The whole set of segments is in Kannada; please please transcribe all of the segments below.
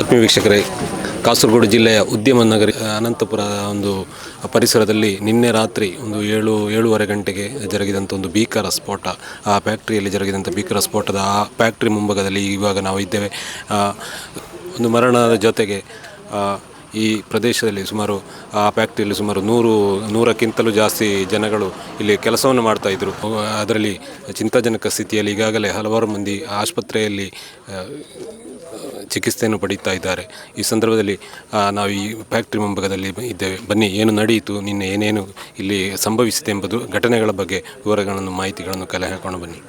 ಆತ್ಮೀಯ ವೀಕ್ಷಕರೇ, ಕಾಸರಗೋಡು ಜಿಲ್ಲೆಯ ಉದ್ಯಮ ನಗರಿ ಅನಂತಪುರ ಒಂದು ಪರಿಸರದಲ್ಲಿ ನಿನ್ನೆ ರಾತ್ರಿ ಒಂದು ಏಳು, ಏಳುವರೆ ಗಂಟೆಗೆ ಜರುಗಿದಂಥ ಒಂದು ಭೀಕರ ಸ್ಫೋಟ. ಆ ಫ್ಯಾಕ್ಟ್ರಿಯಲ್ಲಿ ಜರುಗಿದಂಥ ಭೀಕರ ಸ್ಫೋಟದ ಆ ಫ್ಯಾಕ್ಟ್ರಿ ಮುಂಭಾಗದಲ್ಲಿ ಇವಾಗ ನಾವು ಇದ್ದೇವೆ. ಒಂದು ಮರಣದ ಜೊತೆಗೆ ಈ ಪ್ರದೇಶದಲ್ಲಿ ಸುಮಾರು, ಆ ಫ್ಯಾಕ್ಟ್ರಿಯಲ್ಲಿ ಸುಮಾರು ನೂರು, ನೂರಕ್ಕಿಂತಲೂ ಜಾಸ್ತಿ ಜನಗಳು ಇಲ್ಲಿ ಕೆಲಸವನ್ನು ಮಾಡ್ತಾ ಅದರಲ್ಲಿ ಚಿಂತಾಜನಕ ಸ್ಥಿತಿಯಲ್ಲಿ ಈಗಾಗಲೇ ಹಲವಾರು ಮಂದಿ ಆಸ್ಪತ್ರೆಯಲ್ಲಿ ಚಿಕಿತ್ಸೆಯನ್ನು ಪಡೀತಾ ಇದ್ದಾರೆ. ಈ ಸಂದರ್ಭದಲ್ಲಿ ನಾವು ಈ ಫ್ಯಾಕ್ಟ್ರಿ ಮುಂಭಾಗದಲ್ಲಿ ಇದ್ದೇವೆ. ಬನ್ನಿ, ಏನು ನಡೆಯಿತು, ನಿನ್ನೆ ಏನೇನು ಇಲ್ಲಿ ಸಂಭವಿಸಿದೆ ಎಂಬುದು ಘಟನೆಗಳ ಬಗ್ಗೆ ವಿವರಗಳನ್ನು, ಮಾಹಿತಿಗಳನ್ನು ಕಲೆ ಹಾಕೊಂಡು ಬನ್ನಿ.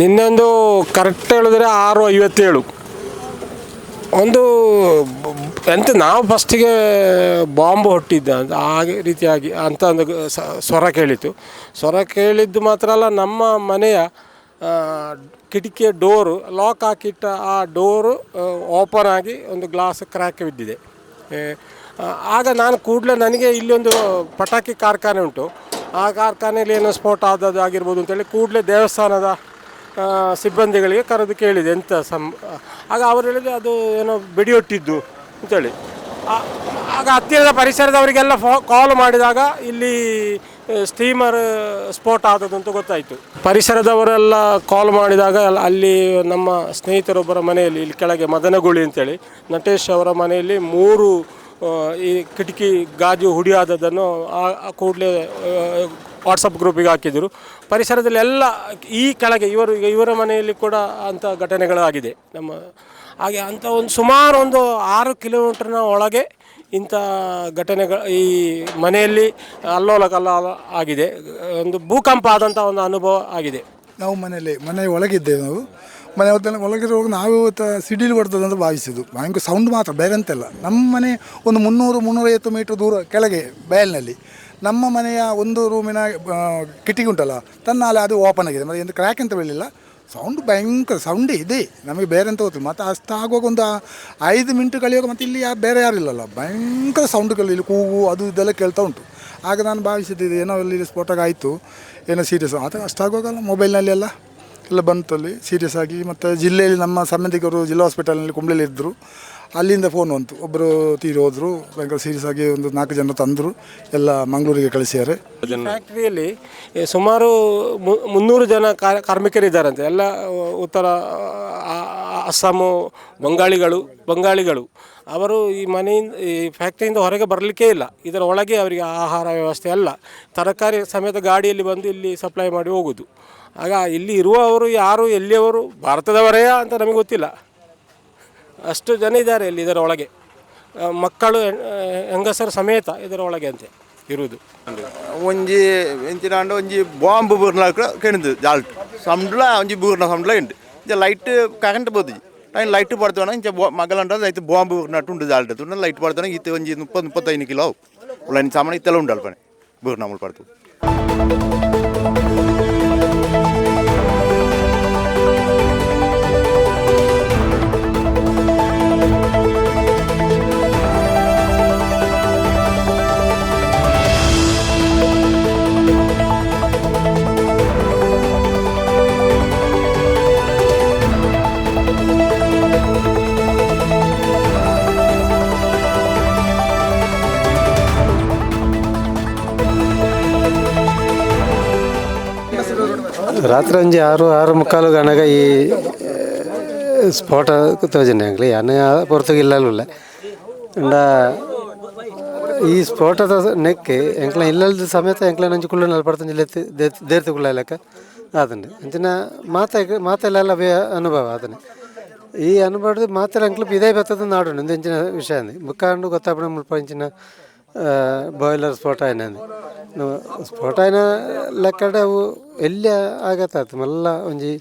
ನಿನ್ನೊಂದು ಕರೆಕ್ಟ್ ಹೇಳಿದ್ರೆ ಆರು ಐವತ್ತೇಳು. ಒಂದು ಎಂತ ನಾವು ಫಸ್ಟಿಗೆ ಬಾಂಬ್ ಹೊಟ್ಟಿದ್ದ ಅಂತ ಹಾಗೆ ರೀತಿಯಾಗಿ ಅಂತ ಒಂದು ಸ್ವರ ಕೇಳಿತು ಸ್ವರ ಕೇಳಿದ್ದು ಮಾತ್ರ ಅಲ್ಲ, ನಮ್ಮ ಮನೆಯ ಕಿಟಕಿಯ ಡೋರು ಲಾಕ್ ಹಾಕಿಟ್ಟ ಆ ಡೋರು ಓಪನ್ ಆಗಿ ಒಂದು ಗ್ಲಾಸ್ ಕ್ರ್ಯಾಕ್ ಬಿದ್ದಿದೆ. ಆಗ ನಾನು ಕೂಡಲೇ ನನಗೆ ಇಲ್ಲಿ ಒಂದು ಪಟಾಕಿ ಕಾರ್ಖಾನೆ ಉಂಟು. ಆ ಕಾರ್ಖಾನೆಯಲ್ಲಿ ಏನೋ ಸ್ಫೋಟ ಆದದ್ದು ಆಗಿರ್ಬೋದು ಅಂತೇಳಿ ಕೂಡಲೇ ದೇವಸ್ಥಾನದ ಸಿಬ್ಬಂದಿಗಳಿಗೆ ಕರೆದು ಕೇಳಿದೆ ಎಂತ ಸಂ, ಆಗ ಅವರು ಹೇಳಿದ್ರೆ ಅದು ಏನೋ ಬೆಡಿಯೊಟ್ಟಿದ್ದು ಅಂತೇಳಿ. ಆಗ ಹತ್ತಿರದ ಪರಿಸರದವರಿಗೆಲ್ಲ ಫೋ ಕಾಲ್ ಮಾಡಿದಾಗ ಇಲ್ಲಿ ಸ್ಟೀಮರ್ ಸ್ಫೋಟ ಆದದ್ದು ಅಂತ ಗೊತ್ತಾಯಿತು. ಪರಿಸರದವರೆಲ್ಲ ಕಾಲ್ ಮಾಡಿದಾಗ ಅಲ್ಲಿ ನಮ್ಮ ಸ್ನೇಹಿತರೊಬ್ಬರ ಮನೆಯಲ್ಲಿ, ಇಲ್ಲಿ ಕೆಳಗೆ ಮದನಗುಳಿ ಅಂತೇಳಿ, ನಟೇಶ್ ಅವರ ಮನೆಯಲ್ಲಿ ಮೂರು ಈ ಕಿಟಕಿ ಗಾಜು ಹುಡಿಯಾದದನ್ನು ಆ ಕೂಡಲೇ ವಾಟ್ಸಪ್ ಗ್ರೂಪಿಗೆ ಹಾಕಿದ್ರು. ಪರಿಸರದಲ್ಲಿ ಎಲ್ಲ ಈ ಕೆಳಗೆ ಇವರು ಈಗ ಇವರ ಮನೆಯಲ್ಲಿ ಕೂಡ ಅಂಥ ಘಟನೆಗಳಾಗಿದೆ. ನಮ್ಮ ಹಾಗೆ ಅಂಥ ಒಂದು ಸುಮಾರು ಒಂದು ಆರು ಕಿಲೋಮೀಟ್ರ್ನ ಒಳಗೆ ಇಂಥ ಘಟನೆಗಳು ಈ ಮನೆಯಲ್ಲಿ ಅಲ್ಲೋಲ ಕಲ್ಲೋಲ ಆಗಿದೆ. ಒಂದು ಭೂಕಂಪ ಆದಂಥ ಒಂದು ಅನುಭವ ಆಗಿದೆ. ನಾವು ಮನೆಯಲ್ಲಿ, ಮನೆ ಒಳಗಿದ್ದೇವೆ ನಾವು. ಮನೆ ಹೊತ್ತಲ್ಲಿ ಒಳಗಿರುವಾಗ ನಾವು ಇವತ್ತು ಸಿಡಿಲು ಬರ್ತದೆ ಅಂತ ಭಾವಿಸಿದ್ದು. ಭಯಂಕರ ಸೌಂಡ್ ಮಾತ್ರ ಬೇರೆ ಅಂತೆಲ್ಲ ನಮ್ಮ ಮನೆ ಒಂದು ಮುನ್ನೂರು, ಮುನ್ನೂರೈವತ್ತು ಮೀಟ್ರ್ ದೂರ, ಕೆಳಗೆ, ಬಯಲಿನಲ್ಲಿ. ನಮ್ಮ ಮನೆಯ ಒಂದು ರೂಮಿನ ಕಿಟಕಿ ಉಂಟಲ್ಲ ಅಲ್ಲಿ ಅದು ಓಪನ್ ಆಗಿದೆ. ಮತ್ತು ಎಂದು ಕ್ರ್ಯಾಕ್ ಅಂತ ಬೀಳಿಲ್ಲ ಸೌಂಡ್ ಭಯಂಕರ ಸೌಂಡೇ ಇದೆ. ನಮಗೆ ಬೇರೆ ಅಂತ ಗೊತ್ತಿಲ್ಲ. ಮತ್ತು ಅಷ್ಟು ಆಗುವಾಗ ಒಂದು ಐದು ಮಿನಿಟ್ ಕಳೆಯುವಾಗ ಮತ್ತೆ ಇಲ್ಲಿ ಯಾರು, ಬೇರೆ ಯಾರು ಇಲ್ಲಲ್ಲ. ಭಯಂಕರ ಸೌಂಡ್ಗಳು ಇಲ್ಲಿ ಕೂಗು, ಅದು ಇದೆಲ್ಲ ಕೇಳ್ತಾ ಉಂಟು. ಆಗ ನಾನು ಭಾವಿಸಿದ್ದು ಏನೋ ಇಲ್ಲಿ ಸ್ಫೋಟಾಗ ಆಯಿತು. ಏನೋ ಸೀರಿಯಸ್ ಅದು ಅಷ್ಟಾಗೋಗಲ್ಲ ಮೊಬೈಲ್ನಲ್ಲಿ ಎಲ್ಲ ಎಲ್ಲ ಬಂತು ಅಲ್ಲಿ ಸೀರಿಯಸ್ ಆಗಿ. ಮತ್ತು ಜಿಲ್ಲೆಯಲ್ಲಿ ನಮ್ಮ ಸಂಬಂಧಿಕರು ಜಿಲ್ಲಾ ಹಾಸ್ಪಿಟಲ್ನಲ್ಲಿ ಕುಂಬಳಲ್ಲಿ ಇದ್ದರು ಅಲ್ಲಿಂದ ಫೋನ್ ಬಂತು. ಒಬ್ಬರು ತೀರಿ ಹೋದರು, ಭಯಂಕರ ಸೀರಿಯಸ್ ಆಗಿ ಒಂದು ನಾಲ್ಕು ಜನ ತಂದರು, ಎಲ್ಲ ಮಂಗಳೂರಿಗೆ ಕಳಿಸ್ಯಾರೆ. ಫ್ಯಾಕ್ಟ್ರಿಯಲ್ಲಿ ಸುಮಾರು ಮು- ಮುನ್ನೂರು ಜನ ಕಾ- ಕಾರ್ಮಿಕರಿದ್ದಾರಂತೆ. ಎಲ್ಲ ಉತ್ತರ ಅಸ್ಸಾಮು, ಬಂಗಾಳಿಗಳು ಬಂಗಾಳಿಗಳು. ಅವರು ಈ ಮನೆಯಿಂದ, ಈ ಫ್ಯಾಕ್ಟ್ರಿಯಿಂದ ಹೊರಗೆ ಬರಲಿಕ್ಕೇ ಇಲ್ಲ. ಇದರ ಒಳಗೆ ಅವರಿಗೆ ಆಹಾರ ವ್ಯವಸ್ಥೆ ಅಲ್ಲ. ತರಕಾರಿ ಸಮೇತ ಗಾಡಿಯಲ್ಲಿ ಬಂದು ಇಲ್ಲಿ ಸಪ್ಲೈ ಮಾಡಿ ಹೋಗೋದು. ಆಗ ಇಲ್ಲಿ ಇರುವವರು ಯಾರು, ಎಲ್ಲಿಯವರು ಭಾರತದವರೇ ಅಂತ ನಮಗೆ ಗೊತ್ತಿಲ್ಲ. ಅಷ್ಟು ಜನ ಇದ್ದಾರೆ ಇಲ್ಲಿ ಇದರ ಒಳಗೆ. ಮಕ್ಕಳು ಹೆಂಗಸರ ಸಮೇತ ಇದರ ಒಳಗೆ ಅಂತೆ ಇರುವುದು. ಒಂಜಿ ಎಂಚಿನಾಂಡ ಒಂಜಿ ಬಾಂಬ್ ಬೂರ್ನಾಕ ಕೆಣದು ಜಾಲ್ಟ್ ಸಂಡ್ಲ ಒಂಜಿ ಬೂರ್ನ ಸಂಡ್ಲ ಉಂಟು ಇಂಚ ಲೈಟ್ ಕರೆಂಟ್ ಬೋದಿ. ನಾನು ಲೈಟ್ ಪಡ್ತಾನೆ ಇಂಚ ಮಗಲಂಡ ಐತೆ ಬಾಂಬ್ ಬೂರ್ನಟ್ಟು ಉಂಡು ಜಾಲ್ಟ್ ತುಂಡ ಲೈಟ್ ಪಡ್ತಾನೆ ಇತ್ತು ಒಂಜಿ ಮುಪ್ಪತ್ತು ಮುಪ್ಪತ್ತೈದು ಕಿಲೋ. ಅವು ಸಾಮಾನು ಇತ್ತೆಲ್ಲ ಉಂಟು ಅಲ್ಪನೆ ಬೂರ್ನ ಮುಳು ಪಡ್ತು ರಾತ್ರಿ ಆರು ಆರು ಮುಕ್ಕಾಲು ಗಣಗ ಈ ಸ್ಫೋಟ ತೋಜನೆ ಆಗ್ಲಿ ಅನ್ನ ಪೊರ್ತಗೆ ಇಲ್ಲಲ್ಲ ಅಂಡ, ಈ ಸ್ಫೋಟದ ನೆಕ್ಕೆ ಎಂಕ್ಲ ಇಲ್ಲದ ಸಮೇತ ಎಂಕ್ಲ ನಂಜಿ ಕುಳ್ಳು ನಲ್ಪಡ್ತಂಜಿ ಲೆತ್ತಿ ದೇರ್ತಿ ಕುಳ್ಳ ಲೆಕ್ಕ ಅದನ್ನೇ ಅಂಚಿನ ಮಾತ ಮಾತೆಲ್ಲ ವೇ ಅನುಭವ ಅದನ್ನೇ ಈ ಅನುಭವದ ಮಾತೆಲ್ಲ ಎಂಕ್ಲ ಇದೇ ಬರ್ತದ ನಾಡು ಎಂಚಿನ ವಿಷಯ ಅಂದಿ. ಮುಖಾಂಡು ಗೊತ್ತಾಪಣ ಮುಲ್ಪ ಇಂಚಿನ ಬಾಯ್ಲರ್ ಸ್ಫೋಟ ಏನಂದು ಸ್ಫೋಟ ಆಯ್ನ ಲೆಕ್ಕಡೆ ಅವು ಎಲ್ಲ ಆಗತ್ತಾತು? ಮಲ್ಲ ಒಂಜಿ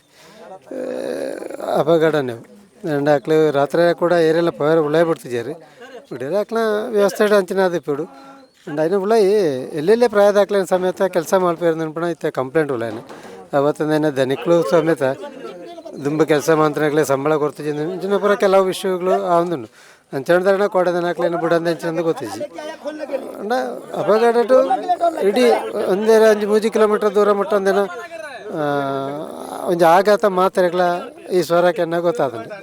ಅಂಡ್ ಅಕ್ಲೆ ರಾತ್ರಿ ಕೂಡ ಏರೆಲ್ಲ ಪವರ್ ಉಳಾಯ್ ಬಿಡ್ತಿದ್ದಾರೆ ಬಿಡಿದ್ರೆ ಹಾಕ್ಲ ವ್ಯವಸ್ಥೆ ಅಂಚಿನ ಅದಿಪ್ಪಿಡು ಅಂಡ್ ಐನ ಎಲ್ಲೆಲ್ಲೇ ಪ್ರಾಯದ ಹಾಕ್ಲಿನ ಸಮೇತ ಕೆಲಸ ಮಾಡ್ಬೇಕು ನೆನ್ಪಣ ಇತ್ತೆ ಕಂಪ್ಲೇಂಟ್ ಉಳಾಯನೆ ಅವತ್ತಿನ ದನಿಕ್ಳು ಸಮೇತ ದುಂಬ ಕೆಲಸ ಮಾತ್ರಗಳೇ ಸಂಬಳ ಕೊಡ್ತಿದ್ದೀನಿ ಇಂಚಿನ ಪುರ ಕೆಲವು ವಿಷಯಗಳು ಆ ಒಂದುಂಡು. ಅಂಚಣ್ದಣ್ಣ ಕೊಡದನಾಕ್ಲೇನು ಬಿಡಂದ വിടാൻ ചെന്ന് ಅಣ್ಣ അപ്പൊ ಇಡೀ ഇടി ಅಂಜು അഞ്ച് ಕಿಲೋಮೀಟರ್ കിലോമീറ്റർ ദൂരം ಒಂದೇನ ആഘാത മാത്രകള ഈ സ്വരൊക്കെ എന്നെ കൊത്താതുണ്ട്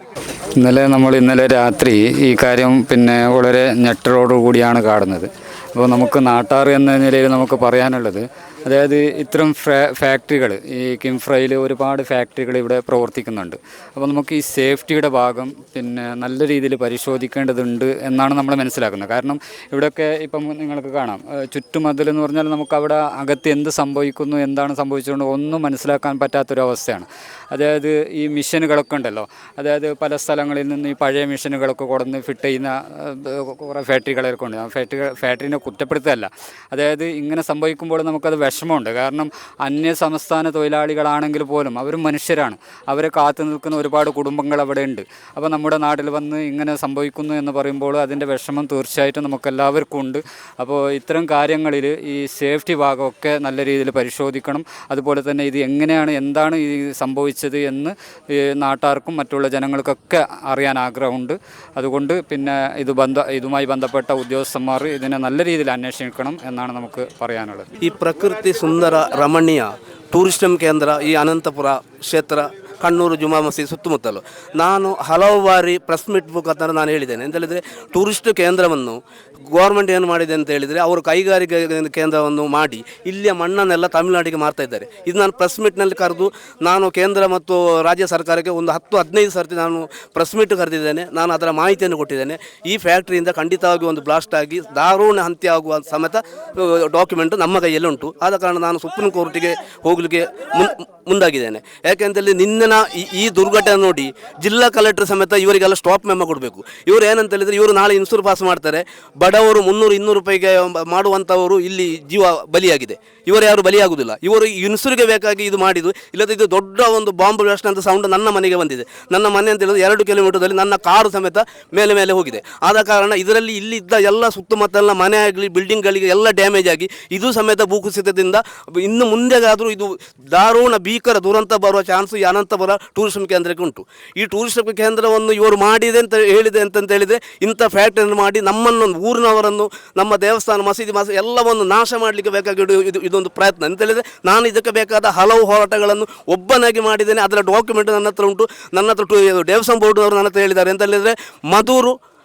ഇന്നലെ നമ്മൾ ഇന്നലെ രാത്രി ഈ കാര്യം പിന്നെ വളരെ ഞെട്ടലോടുകൂടിയാണ് കാണുന്നത്. അപ്പോൾ നമുക്ക് നാട്ടാർ എന്ന നിലയിൽ നമുക്ക് പറയാനുള്ളത് അതായത് ഇത്തരം ഫാക്ടറികൾ ഈ കിംഫ്രയിൽ ഒരുപാട് ഫാക്ടറികൾ ഇവിടെ പ്രവർത്തിക്കുന്നുണ്ട്. അപ്പോൾ നമുക്ക് ഈ സേഫ്റ്റിയുടെ ഭാഗം പിന്നെ നല്ല രീതിയിൽ പരിശോധിക്കേണ്ടതുണ്ട് എന്നാണ് നമ്മൾ മനസ്സിലാക്കുന്നത്. കാരണം ഇവിടെയൊക്കെ ഇപ്പം നിങ്ങൾക്ക് കാണാം. ചുറ്റുമതിൽ എന്ന് പറഞ്ഞാൽ നമുക്ക് അവിടെ അകത്ത് എന്ത് സംഭവിക്കുന്നു എന്താണ് സംഭവിച്ചുകൊണ്ട് ഒന്നും മനസ്സിലാക്കാൻ പറ്റാത്തൊരവസ്ഥയാണ്. അതായത് ഈ മിഷനുകളൊക്കെ ഉണ്ടല്ലോ. അതായത് പല സ്ഥലങ്ങളിൽ നിന്ന് ഈ പഴയ മിഷനുകളൊക്കെ കൊടുന്ന് ഫിറ്റ് ചെയ്യുന്ന കുറേ ഫാക്ടറികളൊക്കെ ഉണ്ട്. ഫാക്ടറി ഫാക്ടറിനെ കുറ്റപ്പെടുത്തുകയല്ല. അതായത് ഇങ്ങനെ സംഭവിക്കുമ്പോൾ നമുക്കത് വിഷമമുണ്ട്. കാരണം അന്യ സംസ്ഥാന തൊഴിലാളികളാണെങ്കിൽ പോലും അവർ മനുഷ്യരാണ്. അവരെ കാത്തു നിൽക്കുന്ന ഒരുപാട് കുടുംബങ്ങൾ അവിടെ ഉണ്ട്. അപ്പോൾ നമ്മുടെ നാട്ടിൽ വന്ന് ഇങ്ങനെ സംഭവിക്കുന്നു എന്ന് പറയുമ്പോൾ അതിന്റെ വിഷമം തീർച്ചയായിട്ടും നമുക്കെല്ലാവർക്കും ഉണ്ട്. അപ്പോൾ ഇത്തരം കാര്യങ്ങളിൽ ഈ സേഫ്റ്റി ഭാഗമൊക്കെ നല്ല രീതിയിൽ പരിശോധിക്കണം. അതുപോലെ തന്നെ ഇത് എങ്ങനെയാണ് എന്താണ് ഈ സംഭവിച്ചത് എന്ന് നാട്ടാർക്കും മറ്റുള്ള ജനങ്ങൾക്കൊക്കെ അറിയാൻ ആഗ്രഹമുണ്ട്. അതുകൊണ്ട് പിന്നെ ഇത് ബന്ധ ഇതുമായി ബന്ധപ്പെട്ട ഉദ്യോഗസ്ഥന്മാർ ഇതിനെ നല്ല രീതിയിൽ അന്വേഷിക്കണം എന്നാണ് നമുക്ക് പറയാനുള്ളത്. ಈ ಪ್ರಕೃತಿ ಸುಂದರ ರಮಣೀಯ ಟೂರಿಸ್ಟಮ್ ಕೇಂದ್ರ ಈ ಅನಂತಪುರ ಕ್ಷೇತ್ರ ಕಣ್ಣೂರು ಜುಮಾ ಮಸೀದಿ ಸುತ್ತಮುತ್ತಲು. ನಾನು ಹಲವು ಬಾರಿ ಪ್ರೆಸ್ ಮೀಟ್ ಮುಖಾಂತರ ನಾನು ಹೇಳಿದ್ದೇನೆ. ಅಂತ ಹೇಳಿದರೆ ಟೂರಿಸ್ಟ್ ಕೇಂದ್ರವನ್ನು ಗೌರ್ಮೆಂಟ್ ಏನು ಮಾಡಿದೆ ಅಂತ ಹೇಳಿದರೆ, ಅವರು ಕೈಗಾರಿಕೆ ಕೇಂದ್ರವನ್ನು ಮಾಡಿ, ಇಲ್ಲಿಯ ಮಣ್ಣನ್ನೆಲ್ಲ ತಮಿಳುನಾಡಿಗೆ ಮಾರ್ತಾ ಇದ್ದಾರೆ. ಇದು ನಾನು ಪ್ರೆಸ್ ಮೀಟ್ನಲ್ಲಿ ಕರೆದು, ನಾನು ಕೇಂದ್ರ ಮತ್ತು ರಾಜ್ಯ ಸರ್ಕಾರಕ್ಕೆ ಒಂದು ಹತ್ತು, ಹದಿನೈದು ಸರ್ತಿ ನಾನು ಪ್ರೆಸ್ ಮೀಟ್ ಕರೆದಿದ್ದೇನೆ. ನಾನು ಅದರ ಮಾಹಿತಿಯನ್ನು ಕೊಟ್ಟಿದ್ದೇನೆ. ಈ ಫ್ಯಾಕ್ಟ್ರಿಯಿಂದ ಖಂಡಿತವಾಗಿ ಒಂದು ಬ್ಲಾಸ್ಟ್ ಆಗಿ ದಾರುಣ ಹಂತ್ಯ ಆಗುವ ಸಮೇತ ಡಾಕ್ಯುಮೆಂಟ್ ನಮ್ಮ ಕೈಯಲ್ಲಿ ಉಂಟು. ಆದ ಕಾರಣ ನಾನು ಸುಪ್ರೀಂ ಕೋರ್ಟಿಗೆ ಹೋಗಲಿಕ್ಕೆ ಮುಂದಾಗಿದ್ದೇನೆ. ಯಾಕೆಂತೇಳಿ ನಿನ್ನೆನ ಈ- ದುರ್ಘಟನೆ ನೋಡಿ ಜಿಲ್ಲಾ ಕಲೆಕ್ಟರ್ ಸಮೇತ ಇವರಿಗೆಲ್ಲ ಸ್ಟಾಪ್ ಮೆಮ್ಮ ಕೊಡಬೇಕು. ಇವರು ಏನಂತ ಹೇಳಿದ್ರೆ ಇವರು ನಾಳೆ ಇನ್ಸೂರ್ ಪಾಸ್ ಮಾಡ್ತಾರೆ. ಬಡವರು ಮುನ್ನೂರು, ಇನ್ನೂರು ರೂಪಾಯಿಗೆ ಮಾಡುವಂಥವರು ಇಲ್ಲಿ ಜೀವ ಬಲಿಯಾಗಿದೆ. ಇವರು ಯಾರು ಬಲಿಯಾಗುವುದಿಲ್ಲ ಇವರು ಇನ್ಸೂರಿಗೆ ಬೇಕಾಗಿ ಇದು ಮಾಡಿದ್ದು ಇಲ್ಲದ ಇದು ದೊಡ್ಡ ಒಂದು ಬಾಂಬ್ ಬ್ಲಾಸ್ಟ್ ಅಂತ ಸೌಂಡ್ ನನ್ನ ಮನೆಗೆ ಬಂದಿದೆ. ನನ್ನ ಮನೆ ಅಂತ ಹೇಳಿದ್ರೆ ಎರಡು ಕಿಲೋಮೀಟರ್ದಲ್ಲಿ ನನ್ನ ಕಾರು ಸಮೇತ ಮೇಲೆ ಮೇಲೆ ಹೋಗಿದೆ. ಆದ ಕಾರಣ ಇದರಲ್ಲಿ ಇಲ್ಲಿದ್ದ ಎಲ್ಲ ಸುತ್ತಮುತ್ತಲಿನ ಮನೆ ಆಗಲಿ ಬಿಲ್ಡಿಂಗ್ಗಳಿಗೆ ಎಲ್ಲ ಡ್ಯಾಮೇಜ್ ಆಗಿ ಇದು ಸಮೇತ ಭೂಕುಸಿತದಿಂದ ಇನ್ನು ಮುಂದೆಗಾದರೂ ಇದು ದಾರುಣ ಭೀಕರ ದುರಂತ ಬರುವ ಚಾನ್ಸ್ ಈ ಅನಂತಪುರ ಟೂರಿಸಂ ಕೇಂದ್ರಕ್ಕೆ ಉಂಟು. ಈ ಟೂರಿಸಂ ಕೇಂದ್ರವನ್ನು ಇವರು ಮಾಡಿದೆ ಅಂತ ಹೇಳಿದೆ ಅಂತಂತ ಹೇಳಿದರೆ ಇಂಥ ಫ್ಯಾಕ್ಟ್ರಿಯನ್ನು ಮಾಡಿ ನಮ್ಮನ್ನು ಊರಿನವರನ್ನು, ನಮ್ಮ ದೇವಸ್ಥಾನ, ಮಸೀದಿ, ಮಸ, ಎಲ್ಲವನ್ನು ನಾಶ ಮಾಡಲಿಕ್ಕೆ ಬೇಕಾಗಿಡು ಇದು ಇದು, ಇದೊಂದು ಪ್ರಯತ್ನ. ಅಂತ ಹೇಳಿದರೆ ನಾನು ಇದಕ್ಕೆ ಬೇಕಾದ ಹಲವು ಹೋರಾಟಗಳನ್ನು ಒಬ್ಬನಾಗಿ ಮಾಡಿದ್ದೇನೆ. ಅದರ ಡಾಕ್ಯುಮೆಂಟ್ ನನ್ನ ಹತ್ರ ಉಂಟು. ನನ್ನ ಹತ್ರ ಟು- ದೇವಸ್ಥಾನ ಬೋರ್ಡ್ನವರು ನನ್ನ ಹತ್ರ ಹೇಳಿದ್ದಾರೆ. ಅಂತ ಹೇಳಿದರೆ ಮಧೂರು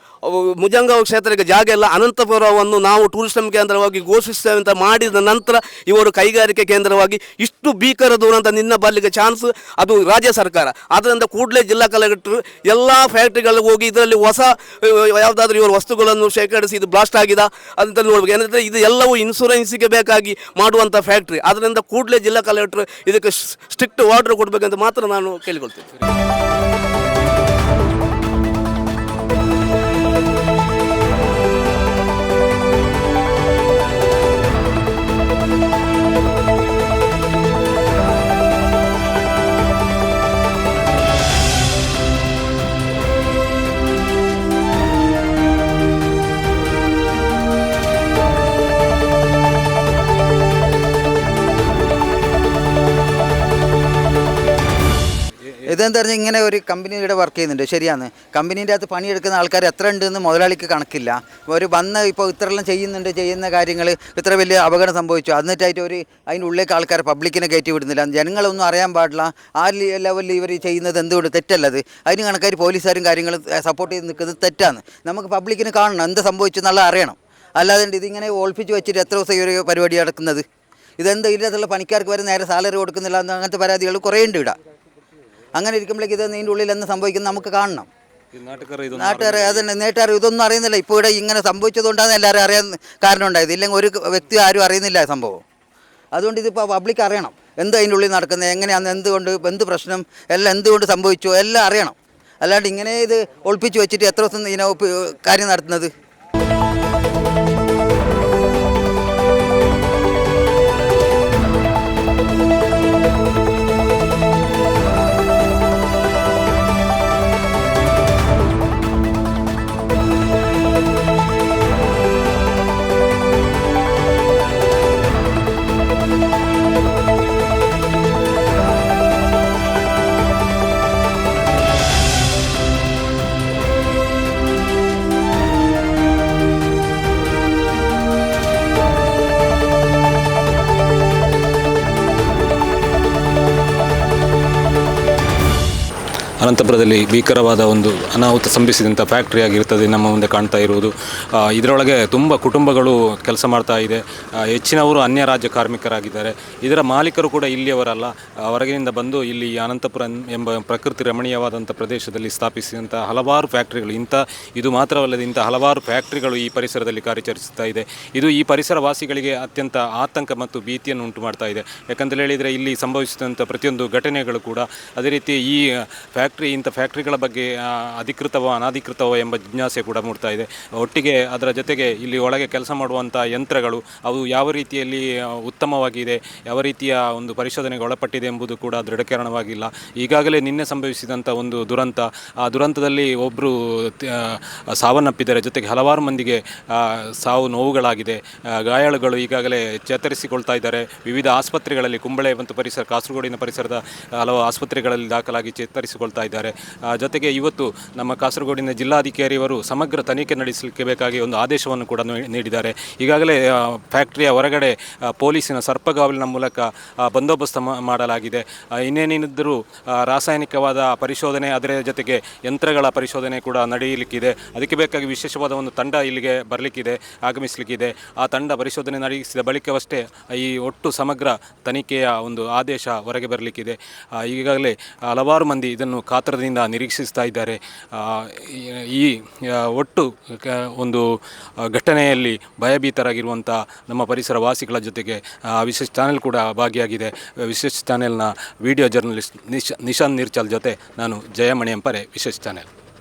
ಮುಜಂಗಾಂವ್ ಕ್ಷೇತ್ರಕ್ಕೆ ಜಾಗ ಇಲ್ಲ. ಅನಂತಪುರವನ್ನು ನಾವು ಟೂರಿಸಂ ಕೇಂದ್ರವಾಗಿ ಘೋಷಿಸ್ತೇವೆ ಅಂತ ಮಾಡಿದ ನಂತರ ಇವರು ಕೈಗಾರಿಕೆ ಕೇಂದ್ರವಾಗಿ ಇಷ್ಟು ಭೀಕರ ಅಂತ ನಿನ್ನ ಬರಲಿಕ್ಕೆ ಚಾನ್ಸ್ ಅದು ರಾಜ್ಯ ಸರ್ಕಾರ. ಆದ್ದರಿಂದ ಕೂಡಲೇ ಜಿಲ್ಲಾ ಕಲೆಕ್ಟರ್ ಎಲ್ಲ ಫ್ಯಾಕ್ಟ್ರಿಗಳಿಗೆ ಹೋಗಿ ಇದರಲ್ಲಿ ಹೊಸ ಯಾವುದಾದ್ರೂ ಇವರು ವಸ್ತುಗಳನ್ನು ಶೇಖರಿಸಿ ಇದು ಬ್ಲಾಸ್ಟ್ ಆಗಿದೆ ಅಂತ ನೋಡ್ಬೇಕು. ಏನಂದರೆ ಇದು ಎಲ್ಲವೂ ಇನ್ಶೂರೆನ್ಸಿಗೆ ಬೇಕಾಗಿ ಮಾಡುವಂಥ ಫ್ಯಾಕ್ಟ್ರಿ ಅದರಿಂದ ಕೂಡಲೇ ಜಿಲ್ಲಾ ಕಲೆಕ್ಟರ್ ಇದಕ್ಕೆ ಸ್ಟ್ರಿಕ್ಟ್ ಆರ್ಡರ್ ಕೊಡಬೇಕಂತ ಮಾತ್ರ ನಾನು ಕೇಳಿಕೊಳ್ತೇನೆ. ഇതെന്താ പറഞ്ഞാൽ ഇങ്ങനെ ഒരു കമ്പനിയുടെ വർക്ക് ചെയ്യുന്നുണ്ട്. ശരിയാണ്. കമ്പനീന്റെ അകത്ത് പണിയെടുക്കുന്ന ആൾക്കാർ എത്ര ഉണ്ടെന്ന് മുതലാളിക്ക് കണക്കില്ല. ഒരു വന്ന് ഇപ്പോൾ ഇത്രയെല്ലാം ചെയ്യുന്നുണ്ട് ചെയ്യുന്ന കാര്യങ്ങൾ ഇത്ര വലിയ അപകടം സംഭവിച്ചു. എന്നിട്ടായിട്ട് ഒരു അതിന്റെ ഉള്ളിലേക്ക് ആൾക്കാർ പബ്ലിക്കിനെ കയറ്റി വിടുന്നില്ല. ജനങ്ങളൊന്നും അറിയാൻ പാടില്ല. ആ ലെവലിൽ ഇവർ ചെയ്യുന്നത് എന്തുകൊണ്ട് തെറ്റല്ലത്? അതിന് കണക്കാർ പോലീസുകാരും കാര്യങ്ങളും സപ്പോർട്ട് ചെയ്ത് നിൽക്കുന്നത് തെറ്റാണ്. നമുക്ക് പബ്ലിക്കിന് കാണണം. എന്ത് സംഭവിച്ചു എന്നുള്ള അറിയണം. അല്ലാതെ ഇതിങ്ങനെ ഓൾപ്പിച്ച് വെച്ചിട്ട് എത്ര ദിവസം ഈ ഒരു പരിപാടി നടക്കുന്നത്? ഇതെന്താ ഇതിനകത്തുള്ള പണിക്കാർക്ക് വരെ നേരെ സാലറി കൊടുക്കുന്നില്ല അങ്ങനത്തെ പരാതികൾ കുറേ ഉണ്ട് ഇവിടെ. അങ്ങനെ ഇരിക്കുമ്പോഴേക്ക് ഇത് ഇതിന്റെ ഉള്ളിൽ എന്ന് സംഭവിക്കുന്നത് നമുക്ക് കാണണം. നാട്ടുകാർ അതന്നെ നേട്ടുകാർ ഇതൊന്നും അറിയുന്നില്ല. ഇപ്പോൾ ഇവിടെ ഇങ്ങനെ സംഭവിച്ചതുകൊണ്ടാണ് എല്ലാവരും അറിയാൻ കാരണം ഉണ്ടായത്. ഇല്ലെങ്കിൽ ഒരു വ്യക്തി ആരും അറിയുന്നില്ല സംഭവം. അതുകൊണ്ട് ഇതിപ്പോൾ പബ്ലിക് അറിയണം. എന്ത് അതിന്റെ ഉള്ളിൽ നടക്കുന്നത് എങ്ങനെയാണ് എന്തുകൊണ്ട് എന്ത് പ്രശ്നം എല്ലാം എന്തുകൊണ്ട് സംഭവിച്ചു എല്ലാം അറിയണം. അല്ലാണ്ട് ഇങ്ങനെ ഇത് ഒളിപ്പിച്ച് വെച്ചിട്ട് എത്ര ദിവസം ഇതിനെ കാര്യം നടത്തുന്നത്? ಅನಂತಪುರದಲ್ಲಿ ಭೀಕರವಾದ ಒಂದು ಅನಾಹುತ ಸಂಭವಿಸಿದಂಥ ಫ್ಯಾಕ್ಟ್ರಿ ಆಗಿರ್ತದೆ ನಮ್ಮ ಮುಂದೆ ಕಾಣ್ತಾ ಇರುವುದು. ಇದರೊಳಗೆ ತುಂಬ ಕುಟುಂಬಗಳು ಕೆಲಸ ಮಾಡ್ತಾ ಇದೆ. ಹೆಚ್ಚಿನವರು ಅನ್ಯ ರಾಜ್ಯ ಕಾರ್ಮಿಕರಾಗಿದ್ದಾರೆ. ಇದರ ಮಾಲೀಕರು ಕೂಡ ಇಲ್ಲಿಯವರಲ್ಲ. ಹೊರಗಿನಿಂದ ಬಂದು ಇಲ್ಲಿ ಅನಂತಪುರ ಎಂಬ ಪ್ರಕೃತಿ ರಮಣೀಯವಾದಂಥ ಪ್ರದೇಶದಲ್ಲಿ ಸ್ಥಾಪಿಸಿದಂಥ ಹಲವಾರು ಫ್ಯಾಕ್ಟ್ರಿಗಳು. ಇಂಥ, ಇದು ಮಾತ್ರವಲ್ಲದೆ ಇಂಥ ಹಲವಾರು ಫ್ಯಾಕ್ಟ್ರಿಗಳು ಈ ಪರಿಸರದಲ್ಲಿ ಕಾರ್ಯಚರಿಸುತ್ತಾ ಇದೆ. ಇದು ಈ ಪರಿಸರ ವಾಸಿಗಳಿಗೆ ಅತ್ಯಂತ ಆತಂಕ ಮತ್ತು ಭೀತಿಯನ್ನು ಉಂಟು ಮಾಡ್ತಾ ಇದೆ. ಯಾಕಂತ ಹೇಳಿದರೆ ಇಲ್ಲಿ ಸಂಭವಿಸಿದಂಥ ಪ್ರತಿಯೊಂದು ಘಟನೆಗಳು ಕೂಡ ಅದೇ ರೀತಿ ಈ ಫ್ಯಾಕ್ಟ್ರಿ ಇಂಥ ಫ್ಯಾಕ್ಟ್ರಿಗಳ ಬಗ್ಗೆ ಅಧಿಕೃತವೋ ಅನಧಿಕೃತವೋ ಎಂಬ ಜಿಜ್ಞಾಸೆ ಕೂಡ ಮೂಡ್ತಾ ಇದೆ. ಒಟ್ಟಿಗೆ ಅದರ ಜೊತೆಗೆ ಇಲ್ಲಿ ಒಳಗೆ ಕೆಲಸ ಮಾಡುವಂಥ ಯಂತ್ರಗಳು, ಅವು ಯಾವ ರೀತಿಯಲ್ಲಿ ಉತ್ತಮವಾಗಿದೆ, ಯಾವ ರೀತಿಯ ಒಂದು ಪರಿಶೋಧನೆಗೆ ಒಳಪಟ್ಟಿದೆ ಎಂಬುದು ಕೂಡ ದೃಢೀಕರಣವಾಗಿಲ್ಲ. ಈಗಾಗಲೇ ನಿನ್ನೆ ಸಂಭವಿಸಿದಂಥ ಒಂದು ದುರಂತ, ಆ ದುರಂತದಲ್ಲಿ ಒಬ್ಬರು ಸಾವನ್ನಪ್ಪಿದ್ದಾರೆ ಜೊತೆಗೆ ಹಲವಾರು ಮಂದಿಗೆ ಸಾವು ನೋವುಗಳಾಗಿದೆ. ಗಾಯಾಳುಗಳು ಈಗಾಗಲೇ ಚೇತರಿಸಿಕೊಳ್ತಾ ಇದ್ದಾರೆ. ವಿವಿಧ ಆಸ್ಪತ್ರೆಗಳಲ್ಲಿ, ಕುಂಬಳೆ ಮತ್ತು ಪರಿಸರ, ಕಾಸರಗೋಡಿನ ಪರಿಸರದ ಹಲವು ಆಸ್ಪತ್ರೆಗಳಲ್ಲಿ ದಾಖಲಾಗಿ ಚೇತರಿಸಿಕೊಳ್ತಾ ಇದ್ದಾರೆ. ಜೊತೆಗೆ ಇವತ್ತು ನಮ್ಮ ಕಾಸರಗೋಡಿನ ಜಿಲ್ಲಾಧಿಕಾರಿಯವರು ಸಮಗ್ರ ತನಿಖೆ ನಡೆಸಲಿಕ್ಕೆ ಬೇಕಾಗಿ ಒಂದು ಆದೇಶವನ್ನು ಕೂಡ ನೀಡಿದ್ದಾರೆ. ಈಗಾಗಲೇ ಫ್ಯಾಕ್ಟರಿಯ ಹೊರಗಡೆ ಪೊಲೀಸಿನ ಸರ್ಪಗಾವಲಿನ ಮೂಲಕ ಬಂದೋಬಸ್ತ್ ಮಾಡಲಾಗಿದೆ. ಇನ್ನೇನಿದ್ದರೂ ರಾಸಾಯನಿಕವಾದ ಪರಿಶೋಧನೆ, ಅದರ ಜೊತೆಗೆ ಯಂತ್ರಗಳ ಪರಿಶೋಧನೆ ಕೂಡ ನಡೆಯಲಿಕ್ಕಿದೆ. ಅದಕ್ಕೆ ಬೇಕಾಗಿ ವಿಶೇಷವಾದ ಒಂದು ತಂಡ ಇಲ್ಲಿಗೆ ಬರಲಿಕ್ಕಿದೆ, ಆಗಮಿಸಲಿಕ್ಕಿದೆ. ಆ ತಂಡ ಪರಿಶೋಧನೆ ನಡೆಸಿದ ಬಳಿಕವಷ್ಟೇ, ಈ ಒಟ್ಟು ಸಮಗ್ರ ತನಿಖೆಯ ಒಂದು ಆದೇಶ ಹೊರಗೆ ಬರಲಿಕ್ಕಿದೆ. ಈಗಾಗಲೇ ಹಲವಾರು ಮಂದಿ ಇದನ್ನು ಕಾತರದಿಂದ ನಿರೀಕ್ಷಿಸ್ತಾ ಇದ್ದಾರೆ. ಈ- ಒಟ್ಟು ಒಂದು ಘಟನೆಯಲ್ಲಿ ಭಯಭೀತರಾಗಿರುವಂಥ ನಮ್ಮ ಪರಿಸರ ವಾಸಿಗಳ ಜೊತೆಗೆ ವಿಶೇಷ ಚಾನೆಲ್ ಕೂಡ ಭಾಗಿಯಾಗಿದೆ. ವಿಶೇಷ ಚಾನೆಲ್ನ ವಿಡಿಯೋ ಜರ್ನಲಿಸ್ಟ್ ನಿಶಾ, ನಿಶಾಂತ್ ನಿರ್ಚಲ್ ಜೊತೆ ನಾನು ಜಯಮಣಿ ಎಂಪರೆ ವಿಶೇಷ ಚಾನೆಲ್